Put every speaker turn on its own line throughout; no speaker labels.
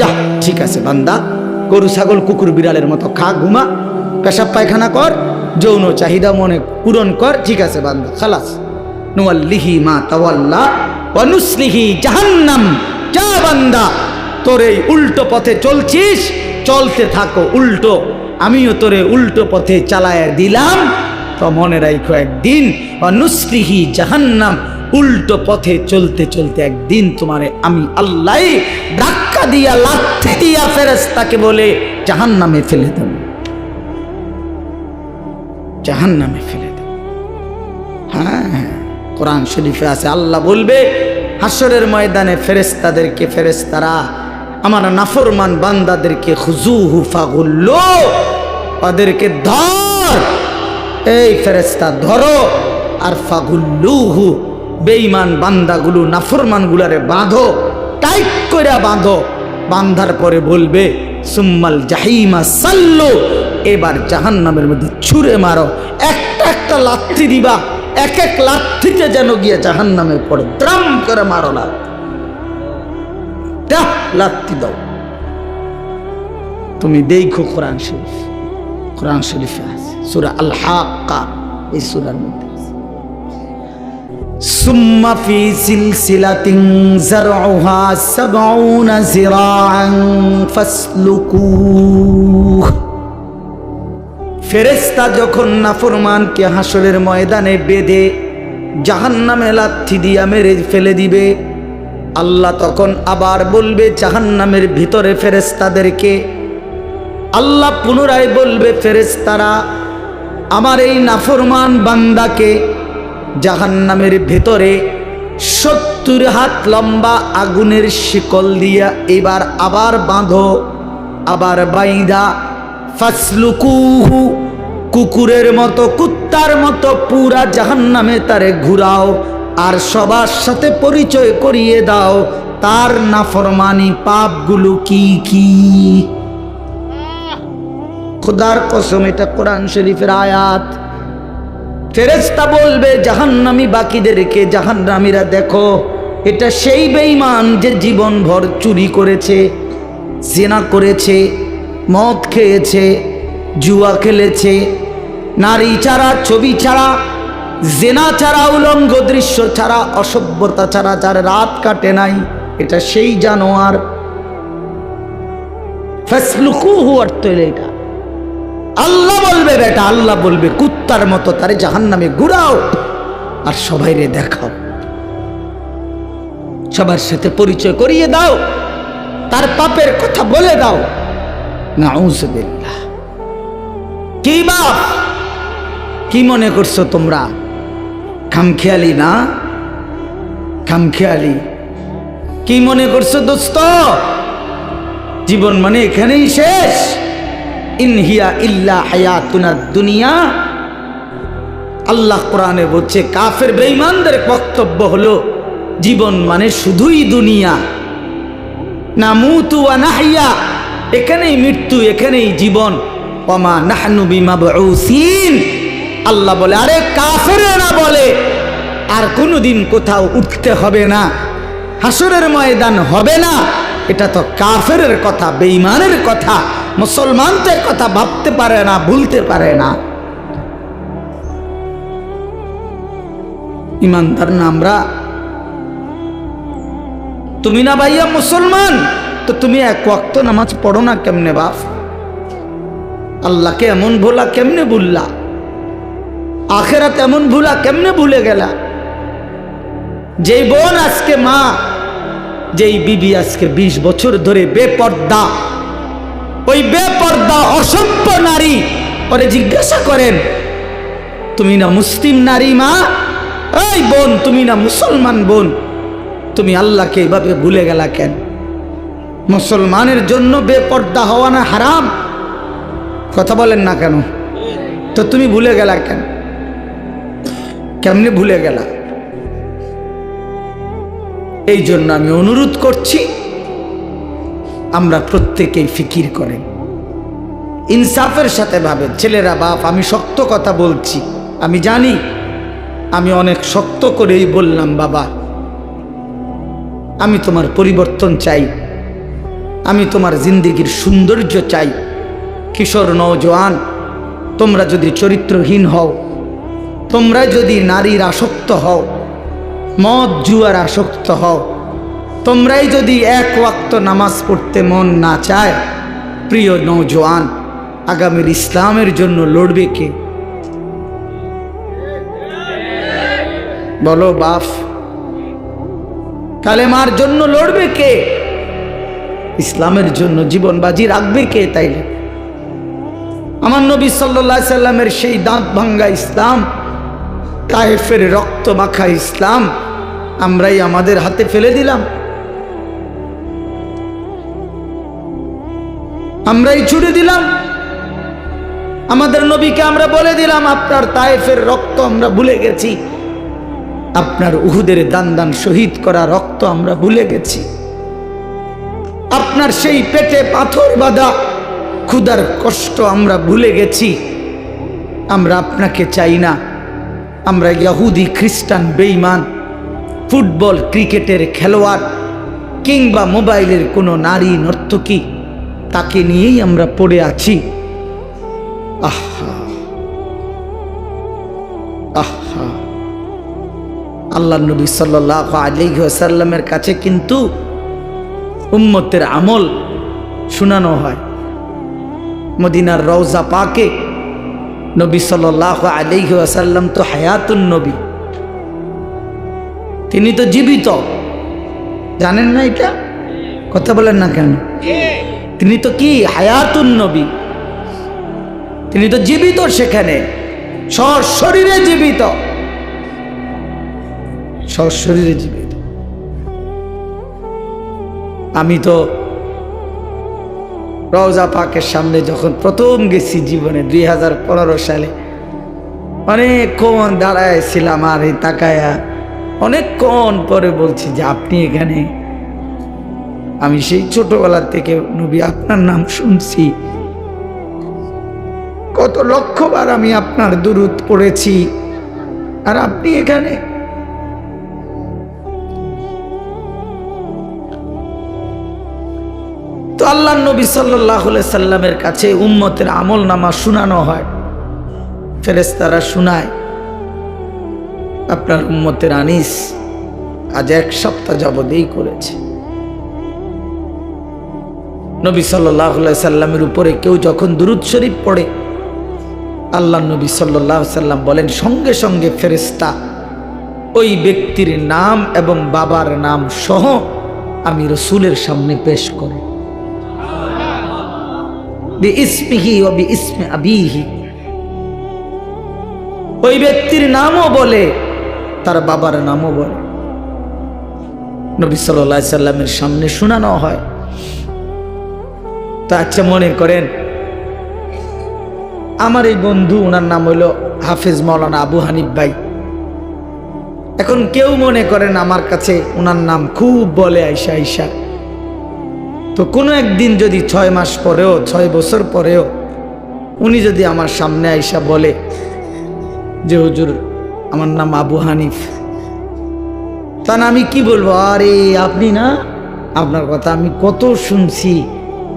যা, ঠিক আছে, বান্দা। গরু, ছাগল, কুকুর, বিড়ালের মতো খা, ঘুমা। পেশাব, পায়খানা কর, যৌন চাহিদা মনে পূরণ কর, ঠিক আছে, বান্দা, খালাস। নুয়াল্লিহি মা তাওয়াল্লা অনুসলিহি জাহান্নাম। যা, বান্দা, তোর এই উল্টো পথে চলছিস, চলতে থাকো, উল্টো। আমিও তোরে উল্টো পথে চালায় দিলাম। তো মনে রাখো একদিন অনুসলিহি জাহান্নাম। উল্টো পথে চলতে চলতে একদিন তোমারে আমি আল্লাহ ধাক্কা দিয়া, লাথি দিয়া ফেরেস্তাকে বলে জাহান্নামে ফেলে দেব। জাহান্নামে ফেলে দেব। হ্যাঁ হ্যাঁ কোরআন শরীফে আছে, আল্লাহ বলবে হাসরের ময়দানে ফেরেস্তাদেরকে ফেরেস্তারা আমার নাফরমান বান্দাদেরকে খুজু হুফা গুল্লো ওদেরকে ধর, এই ফেরেস্তা ধরো, আর ফাগুল্লুহু বেঈমান বান্দাগুলো, নাফরমানগুলারে বাঁধো, টাইট করে বাঁধো। বান্ধার পরে বলবে, সুম্মাল জাহিমা সাল্লু। এবার জাহান্নামের মধ্যে ছুঁড়ে মারো। একটা একটা লাথি দিবা, এক এক লাথিতে যেন গিয়ে জাহান্নামে পড়ে। দ্রাম করে মারো না। লাথি দাও। তুমি দেখো কোরআন শরীফ। কোরআন শরীফে আছে, সুরা আল হাক্কা এই সুরার মধ্যে। সুম্মা ফি সিলসিলাতিন জারউহা 70 জিরাআন ফাসলুকুহ। ফেরেস্তা যখন নাফরমানকে হাসরের ময়দানে বেঁধে জাহান্নামে লাথি দিয়া মেরে ফেলে দিবে, আল্লাহ তখন আবার বলবে, জাহান্নামের ভিতরে ফেরেস্তাদেরকে আল্লাহ পুনরায় বলবে ফেরেস্তারা আমার এই নাফরমান বান্দাকে জাহান্নামের ভেতরে সত্তর হাত লম্বা আগুনের শিকল দিয়া এবার আবার বাঁধো, আবার বাইদা ফাসলুকুহু, কুকুরের মতো, কুত্তার মতো পুরা জাহান্নামে তারে ঘুরাও আর সবার সাথে পরিচয় করিয়ে দাও, তার নাফরমানি পাপগুলো কি কি? খোদার কসম, এটা কোরআন শরীফের আয়াত। ফেরেস্তা বলবে, জাহান্নামি বাকিদেরকে জাহান্নামীরা দেখো, এটা সেই বেঈমান যে জীবন ভর চুরি করেছে, জেনা করেছে, মদ খেয়েছে, জুয়া খেলেছে, নারী ছাড়া, ছবি ছাড়া, জেনা ছাড়া, উলঙ্গ দৃশ্য ছাড়া, অসভ্যতা ছাড়া, যার রাত কাটে নাই, এটা সেই জানোয়ার। ফেসলুকুহু অর্থ হলো এটা। আল্লাহ বলবে, বেটা, আল্লাহ বলবে, কুত্তার মতো তারে জাহান নামে ঘুরাও আর সবাই রে দেখাও। সবার সাথে পরিচয় করিয়ে দাও, তার পাপের কথা বলে দাও। নাউজুবিল্লাহ। কি বাপ? কি মনে করছ তোমরা? খামখেয়ালি না? খামখেয়ালি। কি মনে করছ দোস্ত? জীবন মানে এখানেই শেষ। ইনহিয়া ইল্লা হায়াতুনা দুনিয়া। আল্লাহ কোরআনে বলছে, কাফের বেঈমানদের বক্তব্য হলো, জীবন মানে শুধুই দুনিয়া। না মুতু নাহিয়া, এখানেই মৃত্যু, এখানেই জীবন। ওমা নাহনু বিমাবউসিন। আল্লাহ বলে, আরে কাফেরেরা বলে, আর কোনোদিন কোথাও উঠতে হবে না। হাসরের ময়দান হবে না। এটা তো কাফেরের কথা, বেঈমানের কথা। মুসলমানদের কথা ভাবতে পারে না, ভুলতে পারে না। ইমানদার না আমরা? তুমি না ভাইয়া মুসলমান? তো তুমি এক ওয়াক্ত নামাজ পড়ো না কেমনে বাপ? আল্লাহকে এমন ভোলা কেমনে ভুললা? আখেরাত এমন ভুলা কেমনে ভুলে গেলা? যেই বোন আজকে মা, যেই বিবি আজকে ২০ বছর ধরে বেপর্দা। ওই বেপর্দা, অসভ্য নারী ওরে জিজ্ঞাসা করেন, তুমি না মুসলিম নারী মা? এই বোন, তুমি না মুসলমান বোন? তুমি আল্লাহকে এইভাবে ভুলে গেলা কেন? মুসলমানের জন্য বেপর্দা হওয়া না হারাম? কথা বলেন না কেন? তো তুমি ভুলে গেলা কেন? কেমনে ভুলে গেলা? এই জন্য আমি অনুরোধ করছি আমরা প্রত্যেকেই ফিকির করেন ইনসাফের সাথে ভাবেন ছেলেরা, বাপ, আমি শক্ত কথা বলছি। আমি জানি, আমি অনেক শক্ত করেই বললাম, বাবা। আমি তোমার পরিবর্তন চাই। আমি তোমার জিন্দিগির সৌন্দর্য চাই। কিশোর, নওজোয়ান, তোমরা যদি চরিত্রহীন হও, তোমরা যদি নারীর আসক্ত হও, মদ জুয়ার আসক্ত হও তোমরাই যদি এক ওয়াক্ত নামাজ পড়তে মন না চায়, প্রিয় নৌজওয়ান আগামীর ইসলামের জন্য লড়বে কে? বলো বাপ কালেমার জন্য লড়বে কে? ইসলামের জন্য জীবন বাজি রাখবে কে তাইলে? আমার নবী সাল্লা সাল্লামের সেই দাঁত ভাঙ্গা ইসলাম, তায়েফের রক্ত মাখা ইসলাম, আমরাই আমাদের হাতে ফেলে দিলাম। আমরাই ছুড়ে দিলাম। আমাদের নবীকে আমরা বলে দিলাম, আপনার তায়েফের রক্ত আমরা ভুলে গেছি। আপনার উহুদের দান দান শহীদ করা রক্ত আমরা ভুলে গেছি। আপনার সেই পেটে পাথর বাঁধা ক্ষুদার কষ্ট আমরা ভুলে গেছি। আমরা আপনাকে চাই না। আমরা ইয়াহুদি, খ্রিস্টান বেইমান ফুটবল, ক্রিকেটের খেলোয়াড় কিংবা মোবাইলের কোনো নারী, নর্তকী তাকে নিয়েই আমরা পড়ে আছি। আহা। আহা। আল্লাহ নবী সাল্লাহ আলিহাসাল্লামের কাছে কিন্তু উম্মতের আমল শোনানো হয়। মদিনার রওজা পাকে নবী সাল্লাহ আলিহি আসাল্লাম তো হায়াতুন নবী। তিনি তো জীবিত। জানেন না এটা? কথা বলেন না কেন? তিনি তো কি? হায়াতুন নবী। তিনি তো জীবিত সেখানে। শরীরে জীবিত। শরীরে জীবিত। আমি তো রওজা পাকের সামনে যখন প্রথম গেছি জীবনে দুই হাজার পনেরো সালে অনেকক্ষণ দাঁড়াইছিলাম আর এই তাকায়া অনেকক্ষণ পরে বলছি যে আপনি এখানে আমি সেই ছোটবেলা থেকে নবী আপনার নাম শুনছি। কত লক্ষবার আমি আপনার দুরুদ পড়েছি। আর আপনি এখানে? তো আল্লাহ নবী সাল্লাহ সাল্লামের কাছে উম্মতের আমল নামা শোনানো হয়। ফেরেস্তারা শোনায়, আপনার উম্মতের আনিস আজ এক সপ্তাহ যাবতেই করেছে। নবী সাল্লাহ সাল্লামের উপরে কেউ যখন দুরুদ শরীফ পড়ে আল্লাহ নবী সাল্লাহ সাল্লাম বলেন, সঙ্গে সঙ্গে ফেরেস্তা ওই ব্যক্তির নাম এবং বাবার নাম সহ আমি রসুলের সামনে পেশ করি। ওই ব্যক্তির নামও বলে, তার বাবার নামও বলে। নবী সাল্লামের সামনে শোনানো হয়। তা আচ্ছা মনে করেন, আমার এই বন্ধু, ওনার নাম হইল হাফিজ মৌলানা আবু হানিফ ভাই। এখন কেউ মনে করেন আমার কাছে ওনার নাম খুব বলে আইসা আইসা। তো কোনো একদিন যদি ছয় মাস পরেও, ছয় বছর পরেও উনি যদি আমার সামনে আইসা বলে যে, হুজুর, আমার নাম আবু হানিফ। তা আমি কি বলব? আরে, আপনি না, আপনার কথা আমি কত শুনছি।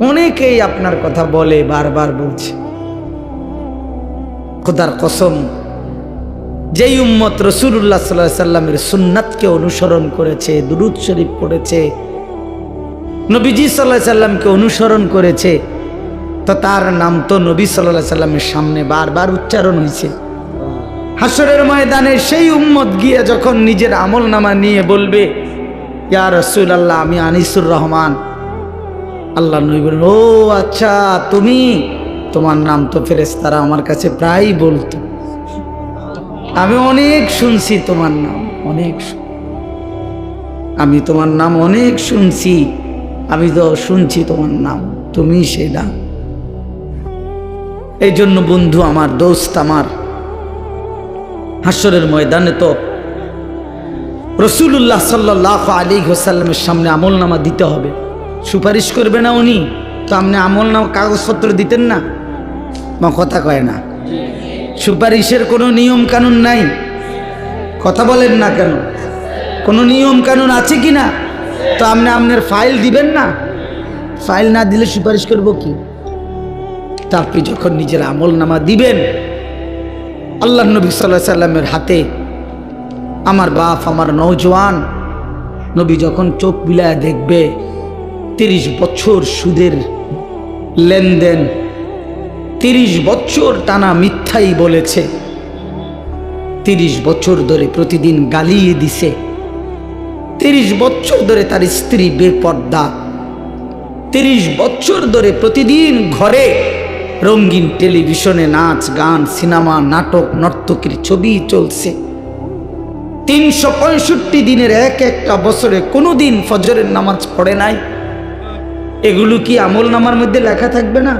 অনেকেই আপনার কথা বলে, বারবার বলছে। খোদার কসম, যেই উম্মত রসুল্লাহ সাল্লাহ সাল্লামের সুন্নাতকে অনুসরণ করেছে, দুরুদ শরীফ পড়েছে, নবীজি সাল্লাহ সাল্লামকে অনুসরণ করেছে, তো তার নাম তো নবী সাল্লাহ সাল্লামের সামনে বারবার উচ্চারণ হয়েছে। হাসরের ময়দানে সেই উম্মত গিয়ে যখন নিজের আমল নামা নিয়ে বলবে, ইয়া রসুল আল্লাহ আমি আনিসুর রহমান। আল্লাহ নবী বলেন ও আচ্ছা তুমি? তোমার নাম তো ফেরেস্তারা আমার কাছে প্রায়ই বলতো। আমি অনেক শুনছি তোমার নাম, অনেক আমি তোমার নাম অনেক শুনছি, আমি তো শুনছি তোমার নাম, তুমি সেটা এই জন্য বন্ধু, আমার দোস্ত আমার হাসরের ময়দানে তো রসুল্লাহ সাল্লাহ আলী হোসাল্লামের সামনে আমল নামা দিতে হবে। সুপারিশ করবে না উনি? তো আপনি আমল নামা কাগজপত্র দিতেন না? মা কথা কয় না। সুপারিশের কোনো নিয়ম কানুন নাই। কথা বলেন না কেন? কোনো নিয়ম কানুন আছে কি না? তো আপনি আপনার ফাইল দিবেন না? ফাইল না দিলে সুপারিশ করব কি? তা আপনি যখন নিজের আমল নামা দিবেন আল্লাহ নবী সাল্লাহ সাল্লামের হাতে আমার বাপ, আমার নৌজওয়ান নবী যখন চোখ বিলায় দেখবে তিরিশ বছর সুদের লেনদেন, তিরিশ বছর টানা মিথ্যাই বলেছে, তিরিশ বছর ধরে প্রতিদিন গালিয়ে দিছে, তিরিশ বছর ধরে তার স্ত্রী বেপর্দা, তিরিশ বছর ধরে প্রতিদিন ঘরে রঙিন টেলিভিশনে নাচ, গান, সিনেমা, নাটক, নর্তকীর ছবি চলছে। তিনশো পঁয়ষট্টি দিনের এক একটা বছরে কোনো দিন ফজরের নামাজ পড়ে নাই। এগুলো কি আমল নামার মধ্যে লেখা থাকবে না?